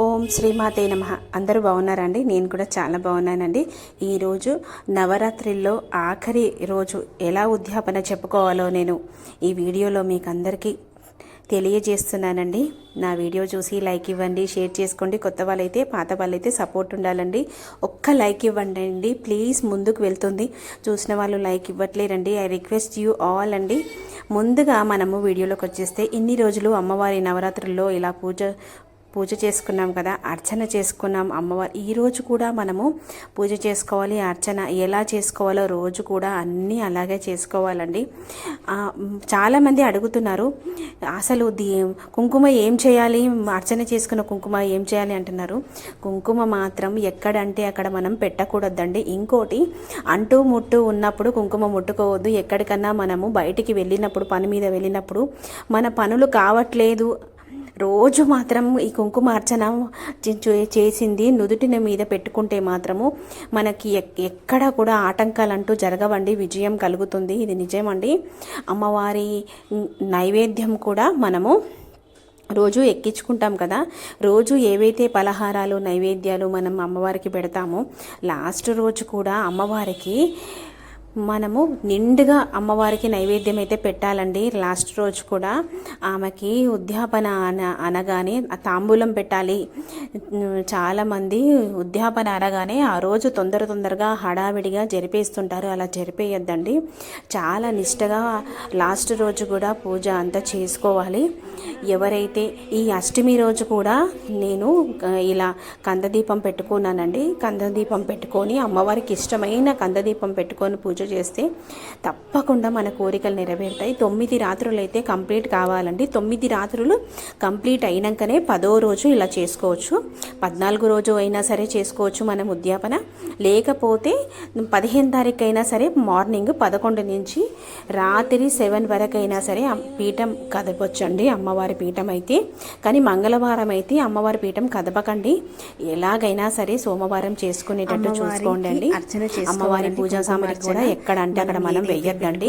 ఓం శ్రీమాతే నమ. అందరూ బాగున్నారండి? నేను కూడా చాలా బాగున్నానండి. ఈరోజు నవరాత్రిలో ఆఖరి రోజు ఎలా ఉద్యాపన చెప్పుకోవాలో నేను ఈ వీడియోలో మీకు అందరికీ తెలియజేస్తున్నానండి. నా వీడియో చూసి లైక్ ఇవ్వండి షేర్ చేసుకోండి. కొత్త వాళ్ళైతే పాత వాళ్ళైతే సపోర్ట్ ఉండాలండి. ఒక్క లైక్ ఇవ్వండి అండి ప్లీజ్ ముందుకు వెళ్తుంది. చూసిన వాళ్ళు లైక్ ఇవ్వట్లేరండి. ఐ రిక్వెస్ట్ యూ ఆల్ అండి. ముందుగా మనము వీడియోలోకి వచ్చేస్తే ఇన్ని రోజులు అమ్మవారి నవరాత్రుల్లో ఇలా పూజ పూజ చేసుకున్నాం కదా అర్చన చేసుకున్నాం. అమ్మవారు ఈరోజు కూడా మనము పూజ చేసుకోవాలి అర్చన ఎలా చేసుకోవాలో రోజు కూడా అన్నీ అలాగే చేసుకోవాలండి. చాలామంది అడుగుతున్నారు అసలు దీ కుంకుమ ఏం చేయాలి? అర్చన చేసుకున్న కుంకుమ ఏం చేయాలి అంటున్నారు. కుంకుమ మాత్రం ఎక్కడంటే అక్కడ మనం పెట్టకూడదండి. ఇంకోటి అంటూ ముట్టు ఉన్నప్పుడు కుంకుమ ముట్టుకోవద్దు. ఎక్కడికన్నా మనము బయటికి వెళ్ళినప్పుడు పని మీద వెళ్ళినప్పుడు మన పనులు కావట్లేదు రోజు మాత్రం ఈ కుంకుమార్చన చేసింది నుదుటిన మీద పెట్టుకుంటే మాత్రము మనకి ఎక్- ఎక్కడ కూడా ఆటంకాలు అంటూ జరగవండి విజయం కలుగుతుంది. ఇది నిజమండి. అమ్మవారి నైవేద్యం కూడా మనము రోజు ఎక్కించుకుంటాం కదా. రోజు ఏవైతే పలహారాలు నైవేద్యాలు మనం అమ్మవారికి పెడతామో లాస్ట్ రోజు కూడా అమ్మవారికి మనము నిండుగా అమ్మవారికి నైవేద్యం అయితే పెట్టాలండి. లాస్ట్ రోజు కూడా ఆమెకి ఉద్యాపన అన అనగానే తాంబూలం పెట్టాలి. చాలామంది ఉద్యాపన అనగానే ఆ రోజు తొందర తొందరగా హడావిడిగా జరిపేస్తుంటారు. అలా జరిపేయద్దండి. చాలా నిష్టగా లాస్ట్ రోజు కూడా పూజ అంతా చేసుకోవాలి. ఎవరైతే ఈ అష్టమి రోజు కూడా నేను ఇలా కందదీపం పెట్టుకున్నానండి. కందదీపం పెట్టుకొని అమ్మవారికి ఇష్టమైన కందదీపం పెట్టుకొని పూజ చేస్తే తప్పకుండా మన కోరికలు నెరవేరుతాయి. తొమ్మిది రాత్రులు అయితే కంప్లీట్ కావాలండి. తొమ్మిది రాత్రులు కంప్లీట్ అయినాకనే పదో రోజు ఇలా చేసుకోవచ్చు. పద్నాలుగు రోజు అయినా సరే చేసుకోవచ్చు మనం ఉద్యాపన. లేకపోతే పదిహేను తారీఖు అయినా సరే మార్నింగ్ పదకొండు నుంచి రాత్రి సెవెన్ వరకు అయినా సరే పీఠం కదపొచ్చండి. అమ్మవారి పీఠం అయితే. కానీ మంగళవారం అయితే అమ్మవారి పీఠం కదపకండి. ఎలాగైనా సరే సోమవారం చేసుకునేటట్టు చూసుకోండి అండి. అమ్మవారి పూజా సామాగ్రి కూడా ఎక్కడ అంటే అక్కడ మనం వెయ్యొద్దండి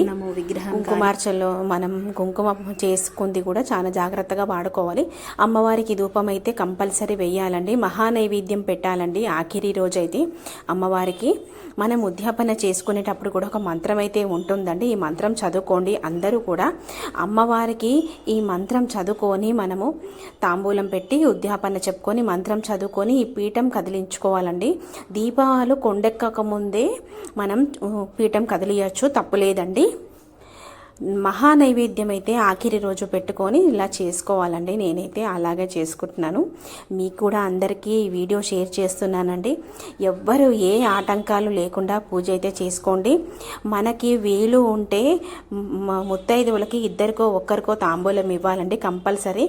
కుంకుమార్చనలో మనం కుంకుమ చేసుకుంది కూడా చాలా జాగ్రత్తగా వాడుకోవాలి. అమ్మవారికి ధూపం అయితే కంపల్సరీ వెయ్యాలండి మహానైవేద్యం పెట్టాలండి ఆఖరి రోజు అయితే అమ్మవారికి. మనం ఉద్యాపన చేసుకునేటప్పుడు కూడా ఒక మంత్రం అయితే ఉంటుందండి. ఈ మంత్రం చదువుకోండి. అందరూ కూడా అమ్మవారికి ఈ మంత్రం చదువుకొని మనము తాంబూలం పెట్టి ఉద్యాపన చెప్పుకొని మంత్రం చదువుకొని ఈ పీఠం కదిలించుకోవాలండి. దీపాలు కొండెక్కక ముందే మనం ఉ, పీఠం కదిలియచ్చు తప్పులేదండి మహానైవేద్యం అయితే ఆఖరి రోజు పెట్టుకొని ఇలా చేసుకోవాలండి. నేనైతే అలాగే చేసుకుంటున్నాను. మీకు కూడా అందరికీ ఈ వీడియో షేర్ చేస్తున్నానండి. ఎవ్వరు ఏ ఆటంకాలు లేకుండా పూజ అయితే చేసుకోండి. మనకి వీలు ఉంటే ముత్తైదువులకి ఇద్దరికో ఒక్కరికో తాంబూలం ఇవ్వాలండి కంపల్సరీ.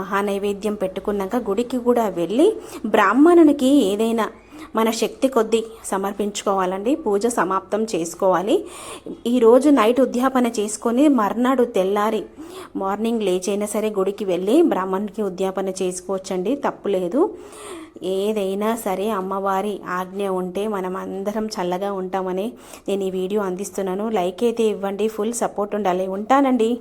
మహానైవేద్యం పెట్టుకున్నాక గుడికి కూడా వెళ్ళి బ్రాహ్మణునికి ఏదైనా మన శక్తి కొద్దీ సమర్పించుకోవాలండి. పూజ సమాప్తం చేసుకోవాలి. ఈరోజు నైట్ ఉద్యాపన చేసుకొని మర్నాడు తెల్లారి మార్నింగ్ లేచైనా సరే గుడికి వెళ్ళి బ్రాహ్మణునికి ఉద్యాపన చేసుకోవచ్చండి. తప్పులేదు ఏదైనా సరే అమ్మవారి ఆజ్ఞ ఉంటే మనం అందరం చల్లగా ఉంటామని నేను ఈ వీడియో అందిస్తున్నాను. లైక్ అయితే ఇవ్వండి. ఫుల్ సపోర్ట్ ఉండాలి. ఉంటానండి.